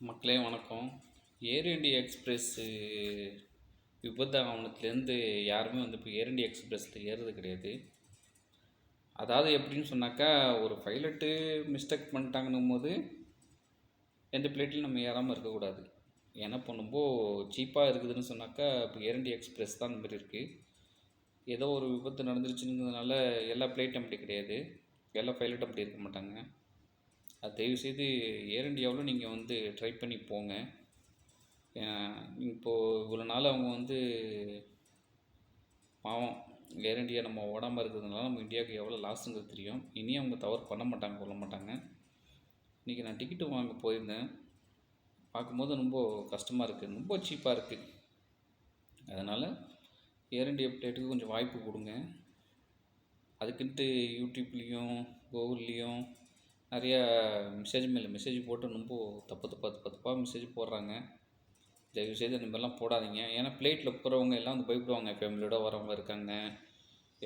மக்களே வணக்கம். ஏர் India express விபத்து ஆவணத்துலேருந்து யாருமே வந்து இப்போ ஏர் இண்டியா எக்ஸ்பிரஸில் ஏறுறது கிடையாது. அதாவது எப்படின்னு சொன்னாக்கா ஒரு பைலட்டு மிஸ்டேக் பண்ணிட்டாங்கன்னும் போது எந்த பிளேட்லையும் நம்ம ஏறாமல் இருக்கக்கூடாது. ஏன்னா இப்போ ரொம்ப சீப்பாக இருக்குதுன்னு சொன்னாக்கா இப்போ ஏர் இண்டியா எக்ஸ்பிரஸ் தான் அந்த மாதிரி இருக்குது ஏதோ ஒரு விபத்து நடந்துருச்சுங்கிறதுனால எல்லா பிளேட்டும் அப்படி கிடையாது. எல்லா பைலட்டும் அப்படி இருக்க மாட்டாங்க. அது தயவுசெய்து ஏர் இண்டியாவில் நீங்கள் வந்து ட்ரை பண்ணி போங்க. இப்போது இவ்வளோ நாள் அவங்க வந்து பாவம் ஏர் இண்டியா நம்ம ஓடாமல் இருக்கிறதுனால நம்ம இந்தியாவுக்கு எவ்வளோ லாஸுங்கிறது தெரியும். இனி அவங்க தவறு பண்ண மாட்டாங்க கொள்ள மாட்டாங்க. இன்றைக்கி நான் டிக்கெட்டு வாங்க போயிருந்தேன். பார்க்கும்போது ரொம்ப கஷ்டமாக இருக்குது ரொம்ப சீப்பாக இருக்குது அதனால் ஏர் இண்டியா பிளேட்டுக்கு கொஞ்சம் வாய்ப்பு கொடுங்க. அதுக்குன்ட்டு யூடியூப்லேயும் கூகுள்லேயும் நிறையா மெசேஜ் மேலே மெசேஜ் போட்டு ரொம்ப தப்பு தப்பா தப்பு தப்பாக மெசேஜ் போடுறாங்க. தயவுசெய்து இந்த மாதிரிலாம் போடாதீங்க. ஏன்னா ஃப்ளைட்டில் போகிறவங்க எல்லாம் வந்து பயப்படுவாங்க. ஃபேமிலியோட வரவங்க இருக்காங்க.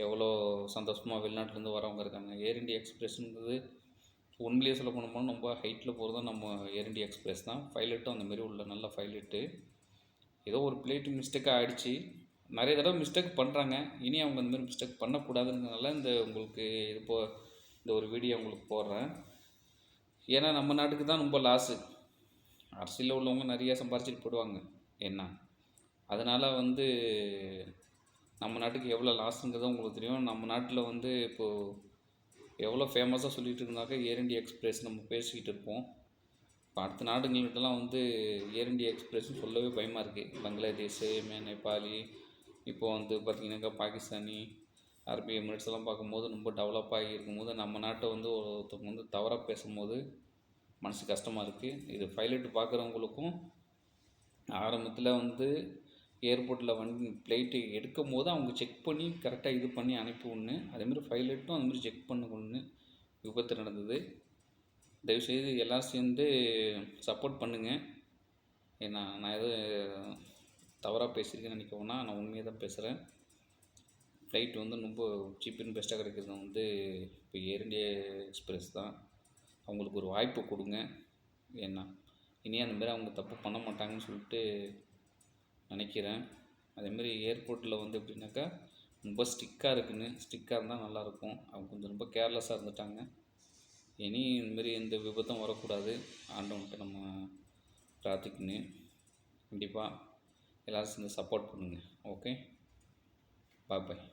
எவ்வளோ சந்தோஷமாக வெளிநாட்டிலேருந்து வரவங்க இருக்காங்க. ஏர் இண்டியா எக்ஸ்பிரஸ்ங்கிறது உண்மையிலேயே சொல்ல போனோம்னா ரொம்ப ஹைட்டில் போகிறதும் நம்ம ஏர் இண்டியா எக்ஸ்பிரஸ் தான். பைலட்டும் அந்தமாரி உள்ள நல்ல பைலட்டு ஏதோ ஒரு பிளேட்டு மிஸ்டேக்காக ஆகிடுச்சு நிறைய தடவை மிஸ்டேக் பண்ணுறாங்க இனி அவங்க அந்தமாதிரி மிஸ்டேக் பண்ணக்கூடாதுங்கிறதுனால இந்த உங்களுக்கு இது போ இந்த ஒரு வீடியோ உங்களுக்கு போடுறேன். ஏன்னா நம்ம நாட்டுக்கு தான் ரொம்ப லாஸு அரசியலில் உள்ளவங்க நிறையா சம்பாரிச்சிட்டு போடுவாங்க என்ன? அதனால் வந்து நம்ம நாட்டுக்கு எவ்வளோ லாஸுங்கிறது உங்களுக்கு தெரியும். நம்ம நாட்டில் வந்து இப்போது எவ்வளோ ஃபேமஸாக சொல்லிகிட்டு இருந்தாக்க ஏர் இண்டியா எக்ஸ்பிரஸ் நம்ம பேசிக்கிட்டு இருப்போம். இப்போ அடுத்த நாடுங்கள்கிட்டலாம் வந்து ஏர் இண்டியா எக்ஸ்பிரஸ்னு சொல்லவே பயமாக இருக்குது பங்களாதேஷ் நேபாளி இப்போது வந்து பார்த்திங்கனாக்கா பாகிஸ்தானி ஆர்பிஐ எமிரேட்ஸ் எல்லாம் பார்க்கும்போது ரொம்ப டெவலப் ஆகி இருக்கும்போது நம்ம நாட்டை வந்து ஒருத்தவங்க வந்து தவறாக பேசும்போது மனசு கஷ்டமாக இருக்குது இது பைலட் பார்க்குறவங்களுக்கும் ஆரம்பத்தில் வந்து ஏர்போர்ட்டில் வண்டி ஃப்ளைட்டு எடுக்கும் போது அவங்க செக் பண்ணி கரெக்டாக இது பண்ணி அனுப்பி ஒன்று அதேமாதிரி பைலட்டும் அதுமாதிரி செக் பண்ண விபத்து நடந்தது. தயவுசெய்து எல்லோரும் சேர்ந்து சப்போர்ட் பண்ணுங்கள் ஏன்னா நான் எதுவும் தவறாக பேசியிருக்கேன்னு நினைக்கவுன்னா நான் உண்மையாக தான் பேசுகிறேன் ஃப்ளைட் வந்து ரொம்ப சீப் அண்ட் பெஸ்ட்டாக கிடைக்கிறது வந்து இப்போ ஏர் இண்டியா எக்ஸ்பிரஸ் தான். அவங்களுக்கு ஒரு வாய்ப்பு கொடுங்க. ஏன்னா இனி அந்த மாதிரி அவங்க தப்பு பண்ண மாட்டாங்கன்னு சொல்லிட்டு நினைக்கிறேன். அதேமாரி ஏர்போர்ட்டில் வந்து எப்படின்னாக்கா ரொம்ப ஸ்டிக்காக இருக்குன்னு ஸ்டிக்காக இருந்தால் நல்லாயிருக்கும் அவங்க கொஞ்சம் ரொம்ப கேர்லெஸ்ஸாக இருந்துட்டாங்க. இனி இந்தமாரி எந்த விபத்தும் வரக்கூடாது. ஆண்டவன்ட்டு நம்ம பிரார்த்திக்கணும். கண்டிப்பாக எல்லோரும் சேர்ந்து சப்போர்ட் பண்ணுங்கள் ஓகே பாய் பாய்